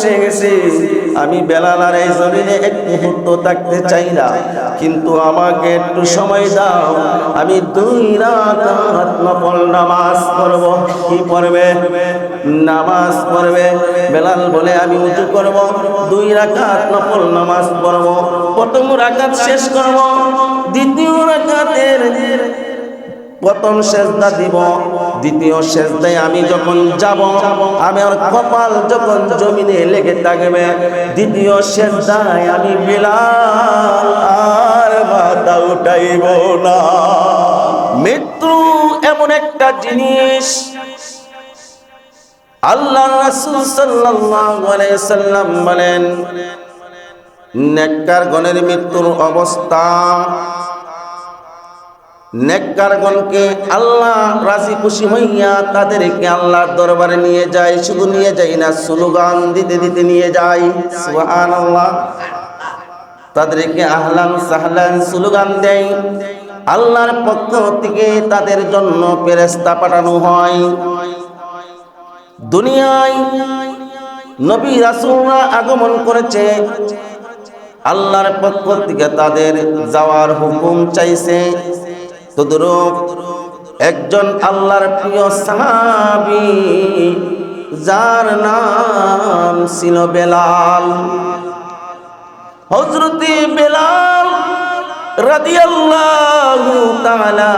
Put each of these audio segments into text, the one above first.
এসে গেছে। আমি বেলাল আর এই জমিনে এক মুহূর্ত থাকতে চাই না কিন্তু আমাকে একটু সময় দাও। আমি দুই রাত নফল নামাজ পড়ব। কি পড়বে? নামাজ পড়বে। বেলাল বলে, আমি উঁচু করব, দুই রাকাত নফল নামাজ পড়ব। প্রথম রাকাত শেষ করব, দ্বিতীয় রাকাতের প্রথম সেজদা দিব, দ্বিতীয় সেজদায় আমি যখন যাব আমার কপাল যখন জমিনে লেগে থাকবে, দ্বিতীয় সেজদায় আমি বিলাল আর মাথা উঠাইব না। মৃত্যু এমন একটা জিনিস আল্লাহ রাসূল সাল্লাল্লাহু আলাইহি সাল্লাম বলেন, নেককার গণের মৃত্যুর অবস্থা নেককারগণকে আল্লাহ রাজি খুশি হইয়া তাদেরকে আল্লাহর দরবারে নিয়ে যায়, শুধু নিয়ে যায় না, স্লোগান দিতে দিতে নিয়ে যায়। সুবহানাল্লাহ। তাদেরকে আহলান সাহলান স্লোগান দেয়। আল্লাহর পক্ষ থেকে তাদের জন্য ফেরেশতা পাঠানো হয়। দুনিয়ায় নবী রাসূলরা আগমন করেছে। আল্লাহর পক্ষ থেকে তাদের যাওয়ার হুকুম চাইছে। তদরূপ একজন আল্লাহর প্রিয় সাহাবি, যার নাম ছিল বেলাল। হজরতে বেলাল রাদিয়াল্লাহু তাআলা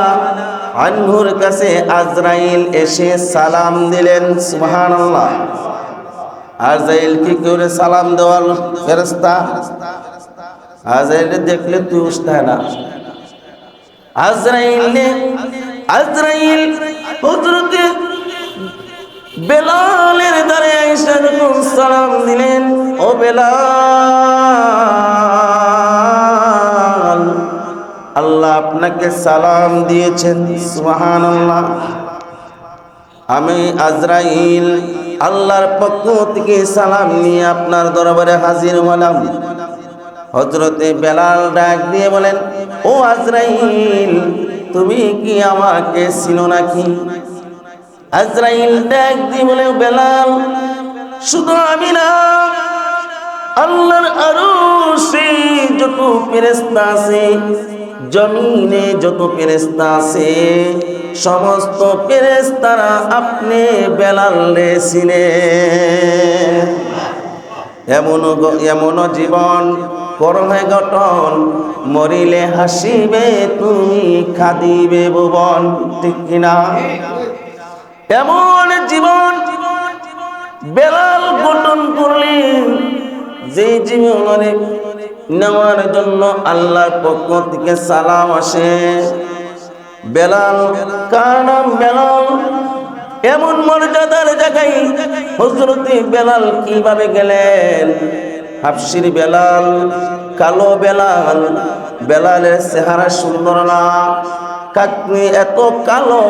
আনহুর কাছে আজরাইল এসে সালাম দিলেন, সুবহানাল্লাহ। আজরাইল কি করে সালাম দেওয়ার ফেরেশতা? আজরাইল দেখলে তুই উস্তায় না। আজরাইল আজরাইল হযরত বেলালের দ্বারে আয়েশা সালাম দিলেন, ও বেলাল, আল্লাহ আপনাকে সালাম দিয়েছেন, সুবহানাল্লাহ। আমি আজরাইল, আল্লাহর পক্ষ থেকে সালাম নিয়ে আপনার দরবারে হাজির হলাম। হজরতে বেলাল ডাক দিয়ে বলেন, ও আজরাইল, তুমি কি আমাকে চিনো নাকি? আজরাইল ডাক দিয়ে বলে, বেলাল, শুধু আমি না, আল্লাহর আরও সে যত ফেরেস্তা আছে, জমিনে যত ফেরেস্তা আছে, সমস্ত ফেরেস্তারা আপনি বেলাল রে এমন এমন জীবন করহে গঠন, মরিলে হাসিবে, তুমি খাদিবে ভুবন, ঠিক কিনা? এমন জীবন বেলাল গঠন করলেন যে জীবনে নেওয়ার জন্য আল্লাহর পক্ষ থেকে সালাম আসে। বেলাল কার নাম বেলাল, এমন মর্যাদার জায়গায় হজরতি বেলাল কীভাবে গেলেন? হাফসির বেলাল, কালো বেলাল, বেলালের চেহারা সুন্দর না। কাকনি এত কালো,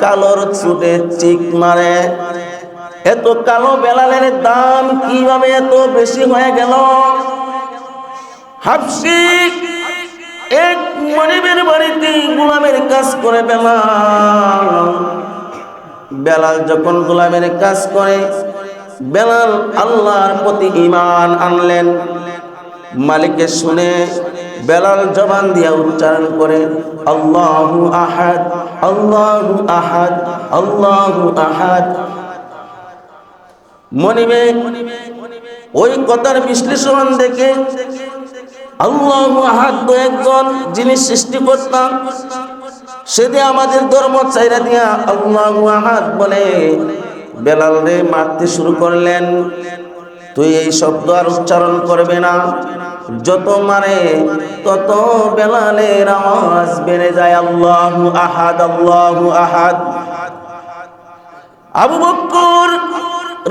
কালোর চুটে চিক মারে। এত কালো বেলালের দাম কীভাবে এত বেশি হয়ে গেল? হাফসি এক মনিবের বাড়িতে গোলামের কাজ করে বেলাল। বেলাল যখন গোলামের কাজ করে বেলাল আল্লাহর প্রতি ইমান আনলেন। মালিকের শুনে বেলাল জবান দিয়া উচ্চারণ করে, আল্লাহু আহাদ আল্লাহু আহাদ আল্লাহু আহাদ। মনিবে, ওই কথার বিশ্লেষণ দেখে আল্লাহু আহাদ তো একজন যিনি সৃষ্টি করতাম সেদিন আমাদের ধর্ম চাইরা দিয়া আল্লাহু আহাদ বলে বেলাল রে মারতে শুরু করলেন। তুই এই শব্দ আর উচ্চারণ করবে না। যত মারে, তত বেলালের আওয়াজ বেড়ে যায়। আল্লাহু আহাদ আল্লাহু আহাদ। আবু বক্কর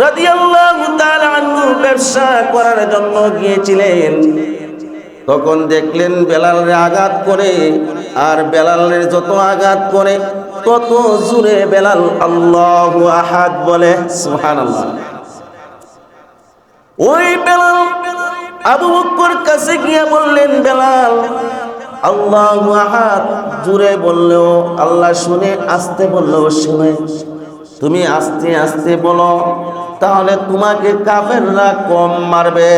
রাদিয়াল্লাহু তাআলা আনহু ব্যবসা করার জন্য গিয়েছিলেন। তখন দেখলেন বেলালের আঘাত করে, আর বেলালের যত আঘাত করে তত জুড়ে বেলাল আল্লাহ আহাদ বলে, সুবহানাল্লাহ। ওই বেলাল আবু বক্কর কাছে গিয়ে বললেন, বেলাল, আল্লাহু আহাদ জুড়ে বললেও, আল্লাহ শুনে, আসতে বললেও শুনে। তুমি আস্তে আস্তে বলো, তাহলে তোমাকে কাফেররা কম মারবে।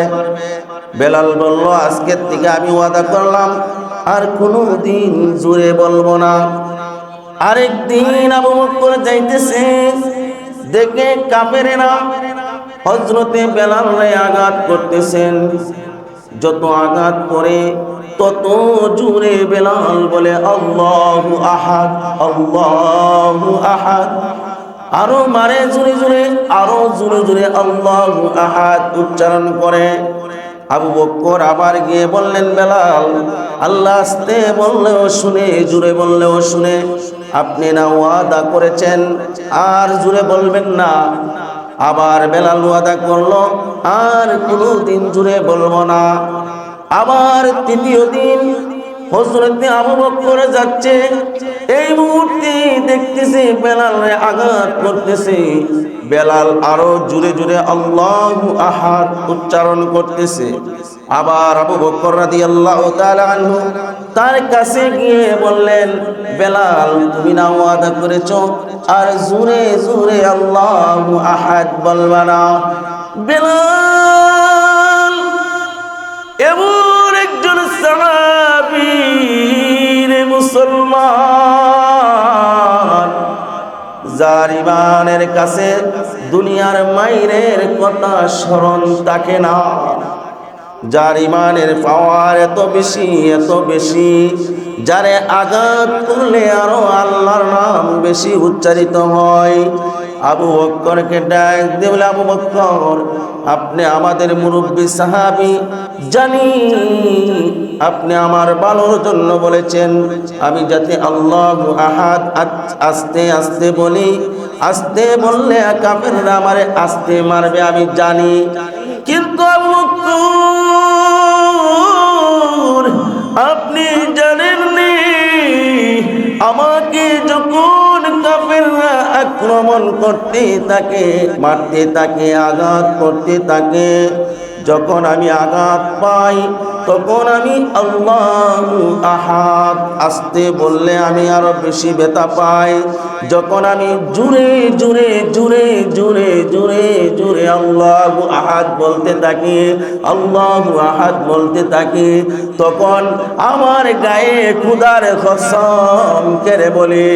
বেলাল বলল, আজকের থেকে আমি ওয়াদা করলাম, আর কোনো দিন জুড়ে বলব না। আরেক দিন আবু বকর যাইতেছে, দেখে কাফেরেরা হজরতে বেলাল আঘাত করতেছেন। যত আঘাত করে তত জুড়ে বেলাল বলে, আল্লাহু আহাদ আল্লাহু আহাদ। আরও মারে জুড়ে জুড়ে আরও জুড়ে জুড়ে আল্লাহু আহাদ উচ্চারণ করে। আবু বক্কর আবার গিয়ে বললেন, বেলাল, আল্লাহ আস্তে বললেও শুনে, জুড়ে বললেও শুনে, আপনি না ওয়াদা করেছেন? আর জুড়ে বলবেন না। আবার বেলাল ওয়াদা করল, আর কোনো দিন জুড়ে বলব না। আবার তৃতীয় দিন হজরতে আবু বক্কর যাচ্ছে, এই মুহূর্তে দেখতেছি বেলাল আঘাত করতেছে। বেলাল আরও জুড়ে জুড়ে আল্লাহ আহাদ উচ্চারণ করতেছে। আবার আবু বকর তার কাছে গিয়ে বললেন, বেলাল, তুমি না ওয়াদা করেছ? আর জুড়ে জুড়ে আল্লাহু আহাদ বলবা না। বেলাল এমন একজন সাহাবীর মুসলমান। যার ইমানের কাছে দুনিয়ার মাইরের কথা স্মরণ থাকে না। যার ইমানের পাওয়ার এত বেশি এত বেশি, যারে আঘাত করলে আরও আল্লাহর নাম বেশি উচ্চারিত হয়। আবু বক্করকে ডাক দেবলে আবু বক্কর, আপনি আমাদের মুরব্বী সাহাবি, জানি। আপনি আমার ভালোর জন্য বলেছেন, আমি যাতে আল্লাহ আহাদ আস্তে আস্তে বলি। আস্তে বললে কাপেররা আমারে আস্তে মারবে, আমি জানি। কিন্তু আপনি জানেননি, আমাকে যখন আক্রমণ করতে তাকে মারতে তাকে আঘাত করতে তাকে যখন আমি আঘাত পাই তখন আমি আল্লাহ আহাত আসতে বললে আমি আরও বেশি ব্যথা পাই। যখন আমি জুড়ে জুড়ে জুড়ে জুড়ে জুড়ে জুড়ে আল্লাহ আহাদ বলতে থাকি, আল্লাহ আহাদ বলতে থাকি, তখন আমার গায়ে খুদার খসম কেড়ে বলে,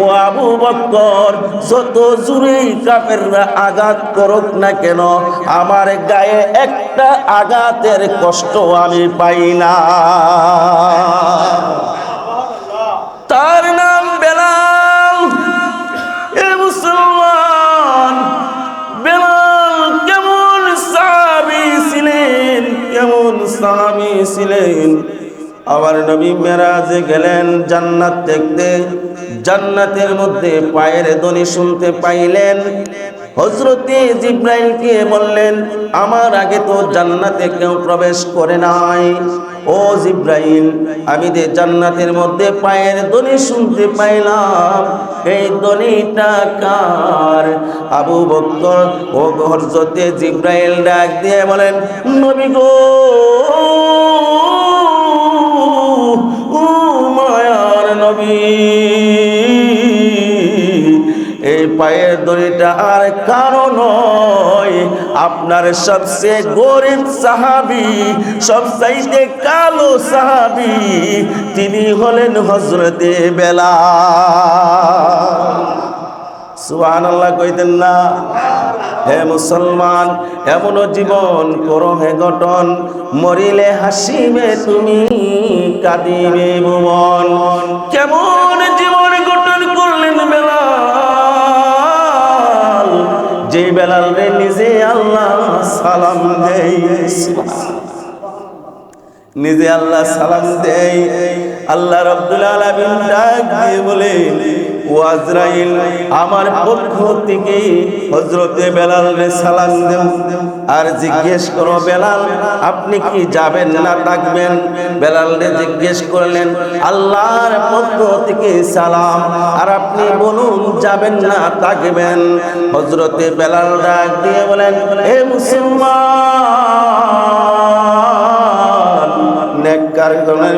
ও আবু বক্কর, যত জুড়েই কাপেররা আঘাত করুক না কেন, আমার গায়ে একটা আঘাতের কষ্ট আমি পাই না। তার নাম বেলাল। এ মুসলমান, বেলাল কেমন সাহাবি ছিলেন? কেমন সাহাবি ছিলেন? আবার নবী মেরাজে গেলেন জান্নাত দেখতে। জান্নাতের মধ্যে পায়ের ধ্বনি শুনতে পাইলেন। হজরতে জিব্রাইলকে বললেন, আমার আগে তো জান্নাতে কেউ প্রবেশ করে নাই। ও জিব্রাইল, আমি যে জান্নাতের মধ্যে পায়ের ধ্বনি শুনতে পাইলাম, এই দনিটা কার? আবু বক্কর ও হজরতে জিব্রাইল ডাক দিয়ে বলেন, নবী গো, ও মায়ার নবী। এই পায়ের দড়িটা আর কারও নয়। আপনার সবচেয়ে গরিব সাহাবি, সবচাইতে কালো সাহাবি, তিনি হলেন হজরতে বেলা সুহান আল্লাহ কইতেন না, হে মুসলমান, এমনও জীবন করো হে গঠন, মরিলে হাসিবে তুমি, কাঁদিবে ভুবন। কেমন বেলাল রে নিজে আল্লাহ সালাম দেই। নিজে আল্লাহ সালাম দেই। আল্লাহ রব্দুল আলামিন ডাক দিয়ে বলে, ও আজরাইল, আমার পক্ষ থেকে হজরতে বেলাল রে সালাম দেও। আর জিজ্ঞেস করো, বেলাল, আপনি কি যাবেন না থাকবেন? বেলাল রে জিজ্ঞেস করলেন, আল্লাহর পক্ষ থেকে সালাম, আর আপনি বলুন যাবেন না থাকবেন? হজরতে বেলাল ডাক দিয়ে বলেন হে মুসলমান নেককার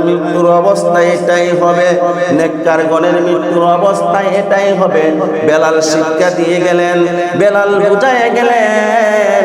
মৃত্যুর অবস্থায় এটাই হবে। নেককার গণের মৃত্যুর অবস্থায় এটাই হবে। বেলাল শিক্ষা দিয়ে গেলেন। বেলাল বুঝায় গেলেন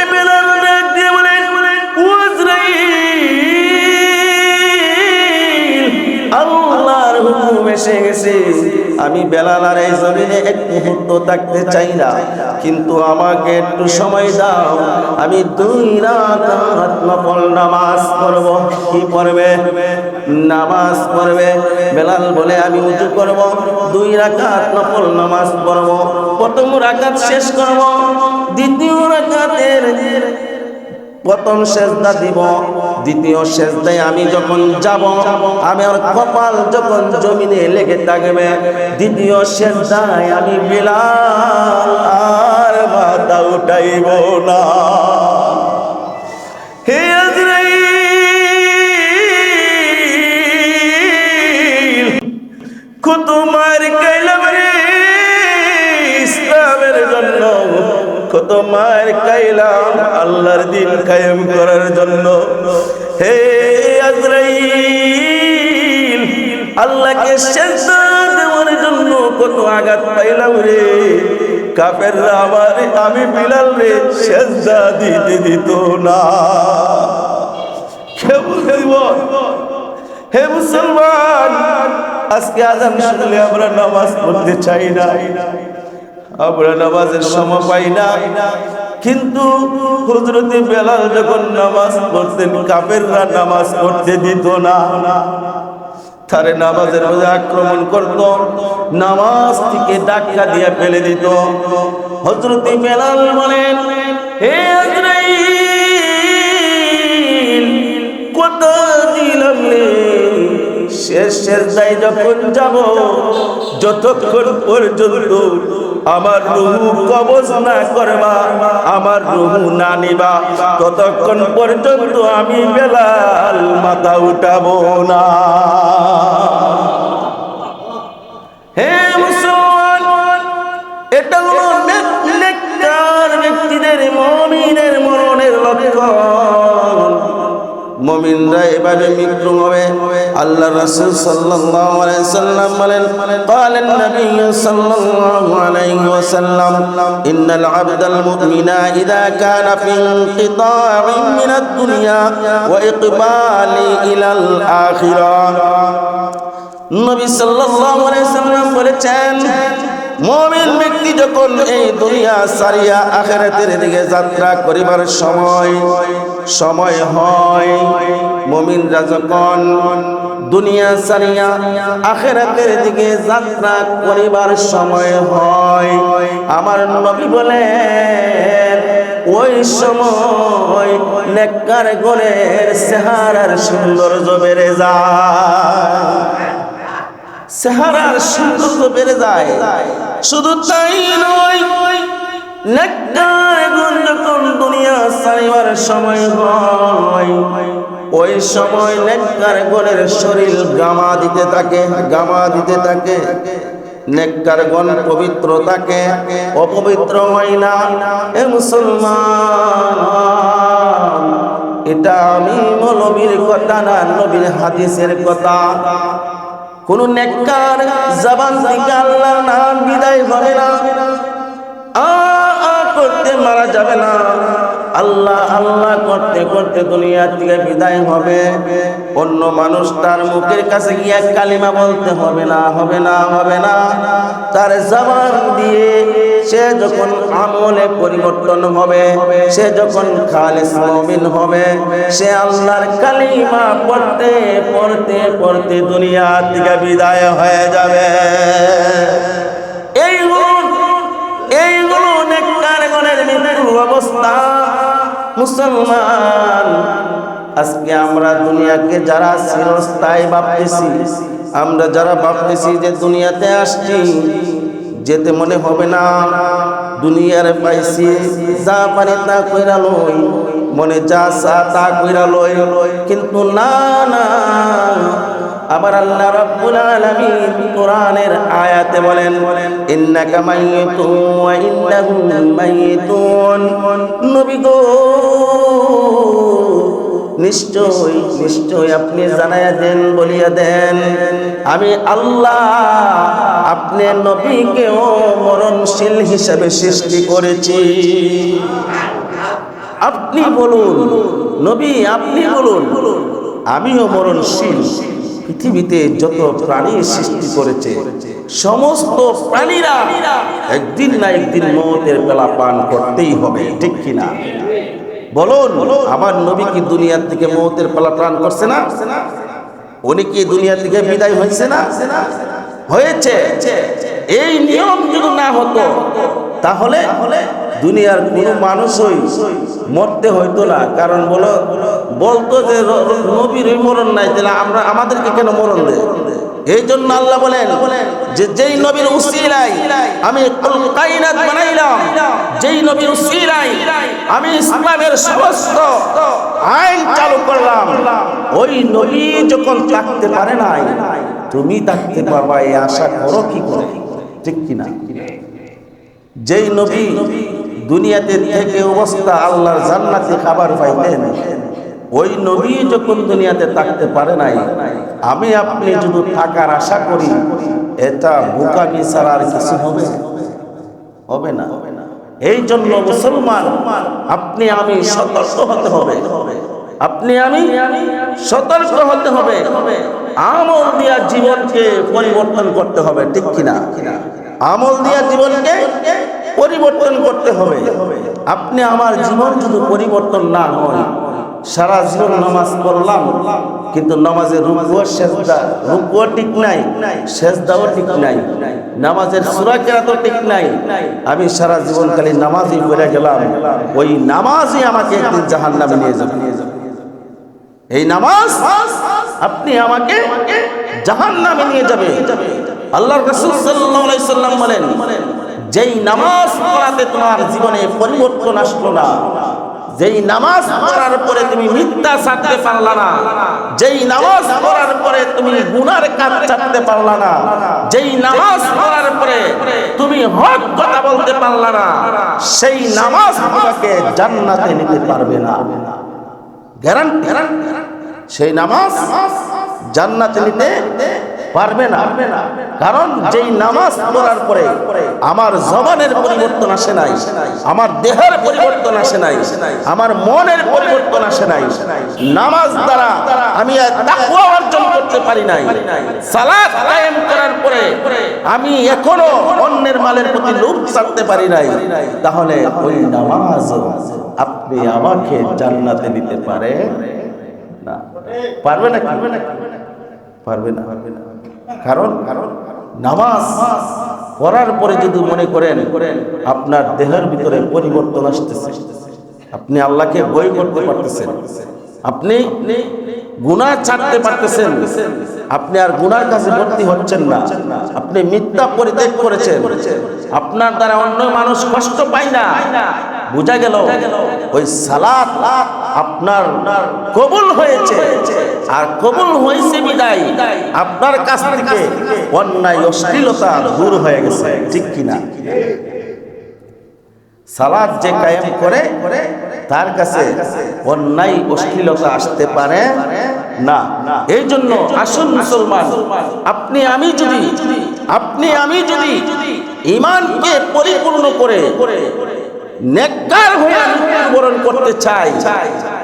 এসে গেছে। আমি বেলাল আর এই জমিনে এক মুহূর্ত থাকতে চাই না। কিন্তু আমাকে একটু সময় দাও। আমি দুই রাত নফল নামাজ পড়ব। কি পড়বে? নামাজ পড়বে। বেলাল বলে, আমি উঁচু করব। দুই রাকাত নফল নামাজ পড়ব। প্রথম রাকাত শেষ করব। দ্বিতীয় রাকাতের প্রথম সেজদা দিব। দ্বিতীয় সেজদায় আমি যখন যাব, আমার কপাল যখন জমিনে লেগে থাকবে, দ্বিতীয় সেজদায় আমি বিলাল আর মাথা উঠাইব না। হে কাইলাম রে ইসলামের জন্য কত মার কাইলাম, আল্লাহর দিন কায়েম করার জন্য। হে আজরাইল, আল্লাহকে সেজদা দেওয়ার জন্য কত আঘাত পাইলাম রে। কাফেররা আমার, আমি বিলাল রে, সেজদা দিতে দিত না। হে মুসলমান, আজকে আজান শুনলে আমরা নামাজ পড়তে চাই না। আমরা নামাজের সময় পাই না। কিন্তু হুজরতে বেলাল যখন নামাজ পড়তেন কাপেররা নামাজ পড়তে দিত না। তারে নামাজের মধ্যে আক্রমণ করত, নামাজ থেকে ডাক্কা দিয়ে ফেলে দিত। হজরতে বেলাল বলেন, হে কত দিলাম রে শেষের দায় যখন যাব, যতক্ষণ পর্যন্ত আমার রুহু কবজ না করবা, আমার রুহু না নিবা। ততক্ষণ পর্যন্ত আমি বেলাল মাথা উঠাবো না। হে মুসলমান, এটা হলো ব্যক্তিদের, মমিনের মরণের লক্ষণ। মমিনরা এভাবে মৃত্যু হবে আল্লাহ রাসূল সাল্লাল্লাহু আলাইহি সাল্লাম বলেন قال النبي صلى الله عليه وسلم ان العبد المؤمن اذا كان في انقطاع من الدنيا واقبال الى الاخره নবী সাল্লাল্লাহু আলাইহি সাল্লাম বলেছেন মুমিন ব্যক্তি যখন এই দুনিয়া সারিয়া আখিরাতের দিকে যাত্রা করিবার সময় সময় হয়, মুমিনরা যখন দুনিয়া সারিয়া আখিরাতের দিকে যাত্রা করিবার সময় হয়, আমার নবী বলেন, ওই সময় নেককার গণের চেহারার সৌন্দর্য বেড়ে যায়। চেহারার সৌন্দর্য বেড়ে যায়। শুধু তাই নয় যখন দুনিয়া ছাড়িবার সময় হয়, ওই সময় নেককার গণের শরীর গামা দিতে থাকে, গামা দিতে থাকে। নেককার গণ পবিত্র থাকে, অপবিত্র হয় না। এ মুসলমান, এটা আমি নবীর কথা না, নবীর হাদিসের কথা। কোন নেককার জবান থেকে আল্লাহর নাম বিদায় হবে না। আ করতে মারা যাবে না। আল্লাহ আল্লাহ করতে করতে দুনিয়া থেকে বিদায় হবে। অন্য মানুষ তার মুখের কাছে গিয়ে কালিমা বলতে হবে না হবে না হবে না। তার জবান দিয়ে সে যখন আমলে পরিবর্তন হবে, সে যখন খালিস মুমিন হবে, সে আল্লাহর কালিমা পড়তে পড়তে পড়তে দুনিয়া থেকে বিদায় হয়ে যাবে। এইগুলো এইগুলো নেককার গণের মৃত্যুর অবস্থা। মুসলমান। আজকে আমরা দুনিয়াকে যারা চিরস্থায়ী ভাবতেছি। আমরা যারা ভাবতেছি যে দুনিয়াতে আসছি, যেতে মনে হবে না। দুনিয়ার পাইছি, যা পারি তা কইরা লই। মনে যা চা তা কইরা লই। কিন্তু না না। আবার আল্লাহ রাব্বুল আলামিন কোরআনের আয়াতে বলেন, ইন্নাকা মাইয়িতুন ওয়া ইন্নাহুম মাইয়িতুন নবী গো নিশ্চয় নিশ্চয় আপনি জানাইয়া দেন, বলিয়া দেন, আমি আল্লাহ আপনি নবীকেও মরণশীল হিসাবে সৃষ্টি করেছি। আপনি বলুন, নবী আপনি বলুন, আমিও মরণশীল। পৃথিবীতে যত প্রাণী সৃষ্টি করেছে, সমস্ত প্রাণীরা একদিন না একদিন মতের বেলা পান করতেই হবে, ঠিক কিনা? বলুন, আমার নবী কি দুনিয়ার থেকে মতের পালা প্রাণ করছে না? উনি কি দুনিয়া থেকে বিদায় হয়েছে না? হয়েছে। এই নিয়ম যদি না হতো, তাহলে দুনিয়ার কোন মানুষই মরতে হইতো না। কারণ বলো, বলতো যে নবীর মরণ নাই, তাহলে আমরা আমাদেরকে কেন মরণ দেয়? এই জন্য আল্লাহ বলেন যে যেই নবীর উসিলাই আমি কুল কায়নাত বানাইলাম, যেই নবীর উসিলাই আমি ইসলামের সমস্ত আইন চালু করলাম, ওই নবী যখন থাকতে পারে নাই, তুমি থাকতে পারবা, এই আশা করো কি করে? ঠিক কিনা? যেই নবী দুনিয়াতে থেকে অবস্থা আল্লাহর জান্নাতে খাবার পাইতেন। ওই নবী যখন দুনিয়াতে থাকতে পারে নাই, আমি আপনি যদি থাকার আশা করি, এটা বোকামি ছাড়া আর কিছু হবে? হবে না। এই জন্য মুসলমান, আপনি আমি সতর্ক হতে হবে। আপনি আমি সতর্ক হতে হবে। আমল দিয়া জীবনকে পরিবর্তন করতে হবে, ঠিক কিনা? আমল দিয়া জীবনকে পরিবর্তন করতে হবে। আপনি আমার জীবন যদি পরিবর্তন না হয় সারা জীবন নামাজ পড়লাম, কিন্তু নামাজের রুকুয়া সেজদা রুকুয়া ঠিক নাই, সেজদাও ঠিক নাই, নামাজের সূরা কেরাতও ঠিক নাই। আমি সারা জীবন খালি নামাজই পড়ে গেলাম, ওই নামাজই আমাকে একদিন জাহান্নামে নিয়ে যাবে। এই নামাজ আপনি আমাকে জাহান্নামে নিয়ে যাবে। আল্লাহর রাসূল সাল্লাম বলেন যেই নামাজ পড়াতে তোমার জীবনে পরিবর্তন আসলো না, যেই নামাজ পড়ার পরে তুমি মিথ্যা ছাড়তে পারলা না, যেই নামাজ পড়ার পরে তুমি গুনার কাজ ছাড়তে পারলা না, যেই নামাজ পড়ার পরে তুমি হক কথা বলতে পারলা না, সেই নামাজ তোমাকে জান্নাতে নিতে পারবে না। গ্যারান্টি, সেই নামাজ জান্নাতে নিতে পারবে না। কারণ যেই নামাজ পড়ার পরে আমার জবানের পরিবর্তন আসে নাই, আমার দেহের পরিবর্তন আসে নাই, আমার মনের পরিবর্তন আসে নাই। নামাজ দ্বারা আমি তাকওয়া অর্জন করতে পারি নাই। সালাত কায়েম করার পরে আমি এখনও অন্যের মালের প্রতি লোভ ছাড়তে পারি নাই। তাহলে ওই নামাজ আপনি আমাকে জান্নাতে দিতে পারে না। না পারবে না পারবে না পারবে না। কারণ নামাজ পড়ার পরে যদি মনে করেন আপনার দেহের ভিতরে পরিবর্তন আসতেছে, আপনি আল্লাহকে বই করতে পারতেছেন, আপনি গুণা ছাড়তে পারতেছেন আপনি আর গুনার কাছে ভর্তি হচ্ছেন না। আপনি মিথ্যা পরিত্যাগ করেছেন। আপনার দ্বারা অন্য মানুষ কষ্ট পায় না। বোঝা গেল? ওই সালাত আপনার কবুল হয়েছে। আর কবুল হয়েছে বিদায়। আপনার কাছ থেকে অন্যায়, অশ্লীলতা দূর হয়ে গেছে। ঠিক কিনা? সালাদ যে কায়েম করে, তার কাছে অন্যায়, অশ্লীলতা আসতে পারে। না। এই জন্য আসুন মুসলমান, আপনি আমি যদি, আপনি আমি যদি ইমানকে পরিপূর্ণ করে মৃত্যুবরণ করতে চাই,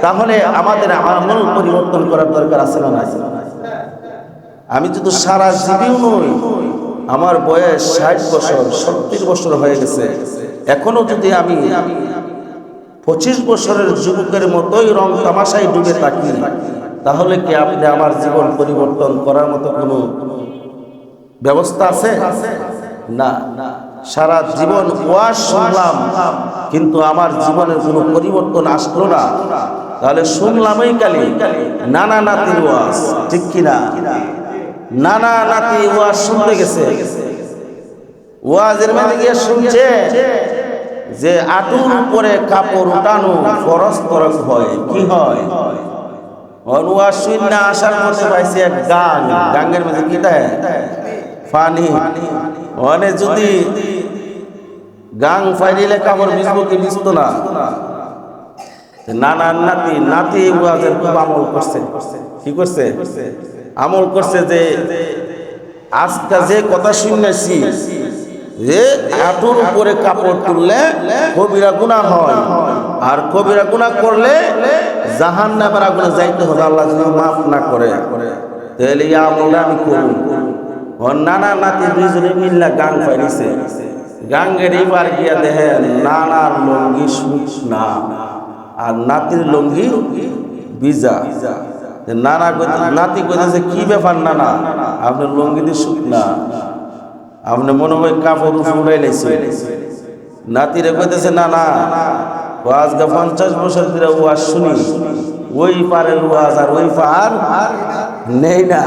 তাহলে আমাদের আমল পরিবর্তন করার দরকার আছে না আমি যদি সারা জীবীও নই আমার বয়স ষাট বছর, সত্তর বছর হয়ে গেছে, এখনও যদি আমি পঁচিশ বছরের যুবকের মতোই রং তামাশায় ডুবে থাকি তাহলে কি আপনি আমার জীবন পরিবর্তন করার মতো কোনো ব্যবস্থা আছে? না। সারা জীবন ওয়াজ শুনলাম, কিন্তু আমার জীবনের কোনো পরিবর্তন আসলো না। তাহলে শুনলামই কালি, নানা নাতির ওয়াজ ঠিক কিনা? নানা নাতি ওয়াজ শুনতে গেছে। ওয়াজের মধ্যে গিয়ে শুনছে যে আটুর উপরে কাপড় উঠানো তরক হয়, কি হয়? অনুয়াজ শূন্য আসার মধ্যে পাইছে এক গান। গাঙ্গের মধ্যে কি দেয় ফানি। মানে যদি গাং ফাইলে কাপড় ভিজবো কি ভিজতো না? নানা নাতি নাতি ওয়াজের খুব আমল করছে। কি করছে? আমল করছে যে আজকা যে কথা শুনেছি, যে হাঁটুর উপরে কাপড় তুললে কবিরা গুণা হয়। আর কবিরা গুণা করলে জাহান নামের আগুনে যাইতে হবে, আল্লাহ যেন মাফ না করে। তাহলে এই আমলটা আমি করুন। নানা নাতি দুইজনে মিল্লা গান পাইছে গাঙ্গের এইবার গিয়া দেখেন নানার লঙ্গি না, আর নাতির লঙ্গি বিজা নানা নাতি কইতেছে, কি ব্যাপার নানা? আপনার লঙ্গি দিয়ে সুখ না? আপনি মনে হয় কাপড় উড়াই লাইছে। নাতিরে কইতেছে না না আজকে পঞ্চাশ বছর ধরে ওয়াজ শুনি। ওই পারের ওয়াজ আর ওই পার নেই না।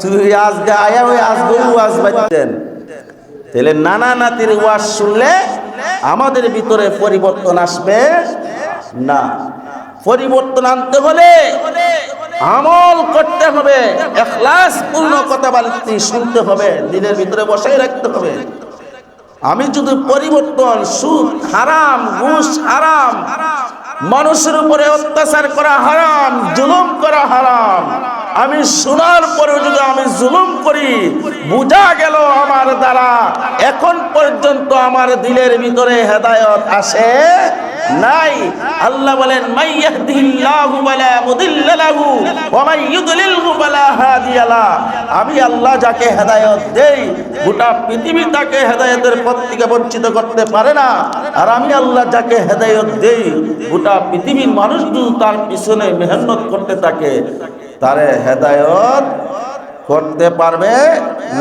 তুই আজকে আয়া ওই আজকে ওয়াজ বাইতেন তাহলে নানা নাতির ওয়াজ শুনলে আমাদের ভিতরে পরিবর্তন আসবে না। পরিবর্তন আনতে হলে আমল করতে হবে, এখলাস পূর্ণ কথাবার্তি শুনতে হবে দিনের ভিতরে বসাই রাখতে হবে। আমি যদি পরিবর্তন, সুদ, হারাম, ঘুষ, হারাম, মানুষের উপরে অত্যাচার করা হারাম, জুলুম করা হারাম, আমি শোনার পরেও যদি আমি জুলুম করি, বোঝা গেল আমার দ্বারা, এখন পর্যন্ত আমার দিলের ভিতরে হেদায়ত আসে নাই। আল্লাহ বলেন মাইয়াহদিল্লাহু ওয়ালা মুদিল্লা লাহু ওয়া মান ইউদ্লিলহু ফালা আমি আল্লাহ যাকে হেদায়েত দেই, গোটা পৃথিবী তাকে হেদায়েতের পথ থেকে বঞ্চিত করতে পারে না। আর আমি আল্লাহ যাকে হেদায়েত দেই, গোটা পৃথিবীর মানুষ যদি তার পিছনে মেহনত করতে থাকে, তারে হেদায়েত করতে পারবে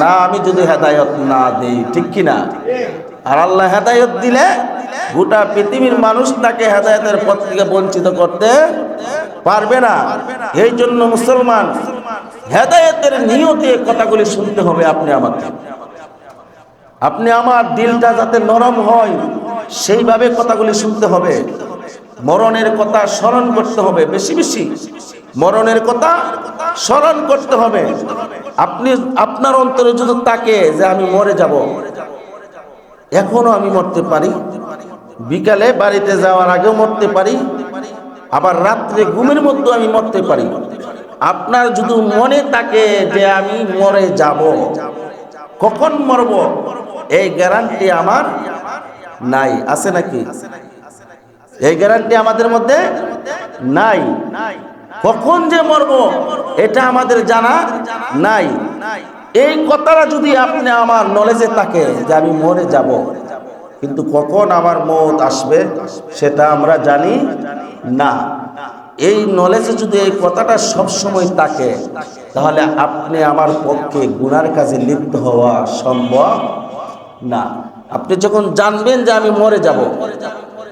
না। আমি যদি হেদায়েত না দেই, ঠিক কি না আর আল্লাহ হেদায়ত দিলে গোটা পৃথিবীর মানুষ তাকে হেদায়তের পথ থেকে বঞ্চিত করতে পারবে না। এই জন্য মুসলমান, হেদায়তের নিয়তে কথাগুলি শুনতে হবে আপনি আমাকে। আপনি আমার দিলটা যাতে নরম হয়, সেইভাবে কথাগুলি শুনতে হবে। মরণের কথা স্মরণ করতে হবে, বেশি বেশি। মরণের কথা স্মরণ করতে হবে। আপনি, আপনার অন্তরে যদি তাকে যে আমি মরে যাব এখনও আমি মরতে পারি। বিকালে বাড়িতে যাওয়ার আগেও মরতে পারি। আবার রাত্রে ঘুমের মধ্যে আমি মরতে পারি। আপনার যদি মনে থাকে যে আমি মরে যাব, কখন মরব? এই গ্যারান্টি আমার নাই। আছে নাকি? এই গ্যারান্টি আমাদের মধ্যে নাই। কখন যে মরব, এটা আমাদের জানা নাই। এই কথাটা যদি আপনি আমার নলেজে থাকে যে আমি মরে যাব, কিন্তু কখন আমার মত আসবে সেটা আমরা জানি না। এই নলেজে যদি এই কথাটা সবসময় থাকে, তাহলে আপনি আমার পক্ষে গুনার কাজে লিপ্ত হওয়া সম্ভব না। আপনি যখন জানবেন যে আমি মরে যাব,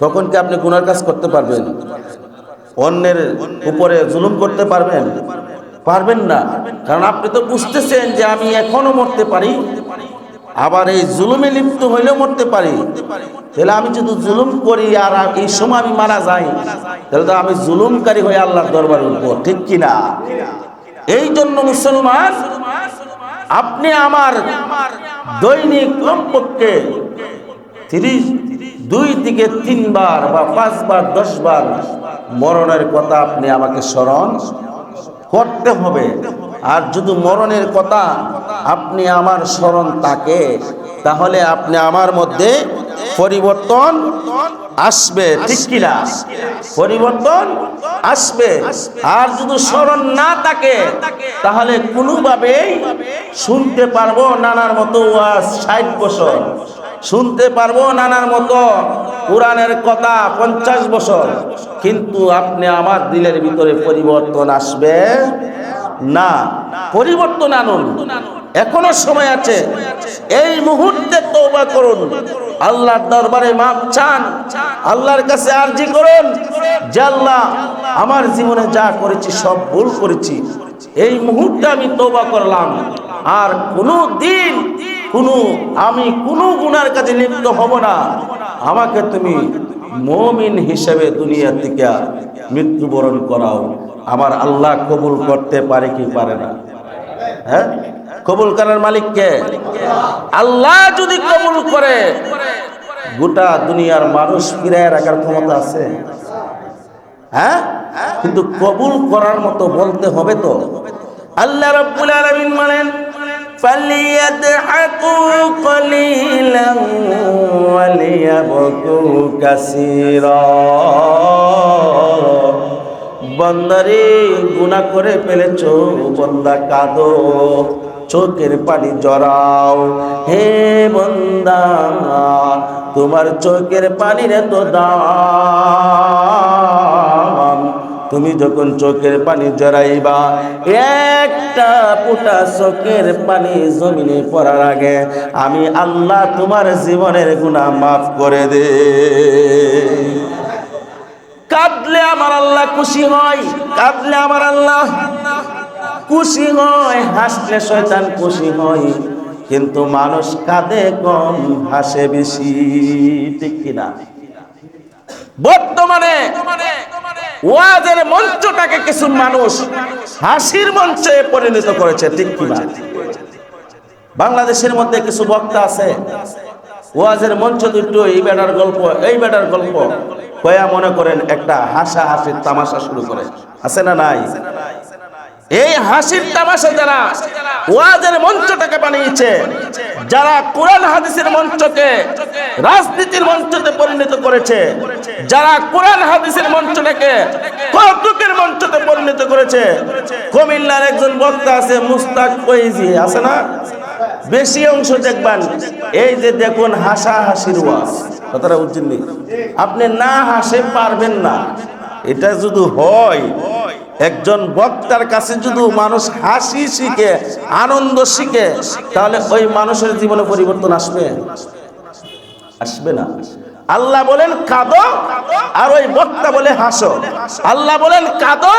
তখন কি আপনি গুনার কাজ করতে পারবেন? অন্যের উপরে জুলুম করতে পারবেন? পারবেন না। কারণ আপনি তো বুঝতেছেন যে আমি এখনও মরতে পারি। আবার এই জুলুমে লিপ্ত হইলেও মরতে পারি। তাহলে আমি যদি জুলুম করি আর এই সময় আমি মারা যাই, তাহলে তো আমি জুলুমকারী হয়ে আল্লাহর দরবারে উঠবো, ঠিক কিনা? এই জন্য মুসলমান, আপনি আমার দৈনিক কমপক্ষে তিরিশ, দুই থেকে তিনবার বা পাঁচবার, দশবার মরণের কথা আপনি আমাকে স্মরণ করতে হবে। আর যদি মরণের কথা আপনি আমার স্মরণ থাকে, তাহলে আপনি আমার মধ্যে পরিবর্তন আসবে, ঠিক কিনা পরিবর্তন আসবে। আর যদি স্মরণ না থাকে, তাহলে কোনোভাবেই শুনতে পারব নানার মতো ষাট বছর। শুনতে পারব নানার মতো কোরআনের কথা পঞ্চাশ বছর। কিন্তু আপনি আমার দিলের ভিতরে পরিবর্তন আসবে না। পরিবর্তন আনুন। এখনও সময় আছে। এই মুহূর্তে তওবা করুন। আল্লাহর দরবারে মাপ চান। আল্লাহর কাছে আরজি করুন যে আল্লাহ, আমার জীবনে যা করেছি সব ভুল করেছি। এই মুহূর্তে আমি তওবা করলাম। আর কোনো দিন কোনো, আমি কোনো গুনার কাজে লিপ্ত হব না। আমাকে তুমি মমিন হিসেবে দুনিয়া থেকে মৃত্যুবরণ করাও। আমার আল্লাহ কবুল করতে পারে কি পারে না? হ্যাঁ? কবুল করার মালিককে আল্লাহ যদি কবুল করে, গোটা দুনিয়ার মানুষ ফিরায় রাখার ক্ষমতা আছে? হ্যাঁ? কিন্তু কবুল করার মতো বলতে হবে তো। আল্লাহ রাব্বুল আলামিন বলেন فليضحكوا قليلا وليبكوا كثيرا বন্দারে গুনাহ করে ফেলেছ বন্দা কাঁদো চোখের পানি জড়াও হে বন্দা তোমার চোখের পানির এত দাম তুমি যখন চোখের পানি জড়াইবা, একটা ফুটা চোখের পানি জমিনে পড়ার আগে আমি আল্লাহ তোমার জীবনের গুনাহ মাফ করে দে। কাঁদলে আমার আল্লাহ খুশি হয়, কাঁদলে আমার আল্লাহ খুশি হয়, হাসলে শয়তান খুশি হয়, কিন্তু মানুষ কাঁদে কম, হাসে বেশি, ঠিক কিনা? বর্তমানে ওয়াজের মঞ্চটাকে কিছু মানুষ হাসির মঞ্চে পরিণত করেছে, ঠিক কিনা বাংলাদেশের মধ্যে কিছু বক্তা আছে, ওয়াজের মঞ্চ দুটো, এই বেটার গল্প, এই বেটার গল্প কয়া মনে করেন একটা হাসা হাসির তামাশা শুরু করে। আছে না নাই? এই হাসির তামাশা যারা ওয়াজের মঞ্চটাকে বানিয়েছে, যারা কোরআন হাদিসের মঞ্চকে, রাজনীতির মঞ্চতে পরিণত করেছে, যারা কোরআন হাদিসের মঞ্চটাকে কৌতুকের মঞ্চতে পরিণত করেছে, কুমিল্লার একজন বক্তা আছে, মুস্তাক ফৈজি, আছে না? বেশি অংশ দেখবেন, এই যে দেখুন হাসা হাসির ওয়াজ। কথাটা বুঝছেন? আপনি না হাসে পারবেন না। এটা যদি হয় একজন বক্তার কাছে যদি মানুষ হাসি শিখে, আনন্দ শিখে, তাহলে ওই মানুষের জীবনে পরিবর্তন আসবে? আসবে না। আল্লাহ বলেন, কাঁদো আর ওই বক্তা বলে, হাসো। আল্লাহ বলেন, কাঁদো,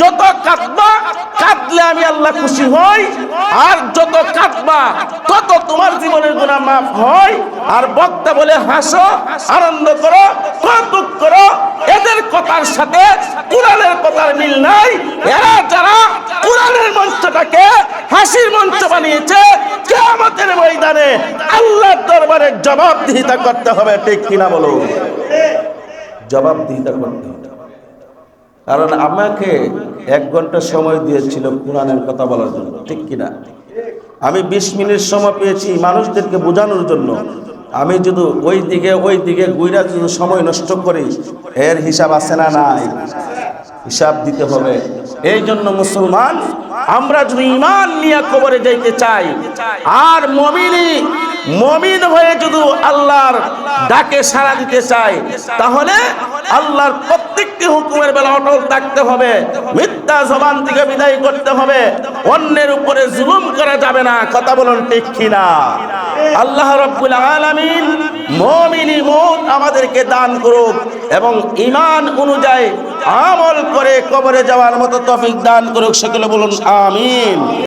যত কাঁদবা, কাঁদলে আমি আল্লাহ খুশি হই। আর যত কাঁদবা, তত তোমার জীবনের গুণা মাফ হয় আর বক্তা বলে, হাসো, আনন্দ করো কৌতুক করো। এদের কথার সাথে কোরআনের কথার মিল নাই। এরা যারা কোরআনের মঞ্চটাকে হাসির মঞ্চ বানিয়েছে, কেয়ামতের ময়দানে আল্লাহর দরবারে জবাবদিহিতা করতে হবে, ঠিক কিনা বলো? জবাবদিহিতা করতে হবে। কারণ আমাকে এক ঘণ্টা সময় দিয়েছিল কোরআনের কথা বলার জন্য, ঠিক কিনা? আমি বিশ মিনিট সময় পেয়েছি মানুষদেরকে বোঝানোর জন্য। আমি যদি ওই দিকে ওই দিকে গুইরা যদি সময় নষ্ট করি, এর হিসাব আছে না নাই? হিসাব দিতে হবে। এই জন্য মুসলমান, আমরা যদি ইমান নিয়ে কবরে যাইতে চাই, আর মমিনী মমিন হয়ে যদি আল্লাহর ডাকে সাড়া দিতে চাই তাহলে আল্লাহর প্রত্যেকটি হুকুমের বেলা অটল থাকতে হবে। মিথ্যা জবান থেকে বিদায় করতে হবে। অন্যের উপরে জুলুম করা যাবে না। কথা বলুন ঠিক কিনা? আল্লাহ রব্বুল আলামিন মুমিনি মৌত আমাদেরকে দান করুক এবং ঈমান অনুযায়ী আমল করে কবরে যাওয়ার মতো তৌফিক দান করুক। সকলে বলুন, আমিন।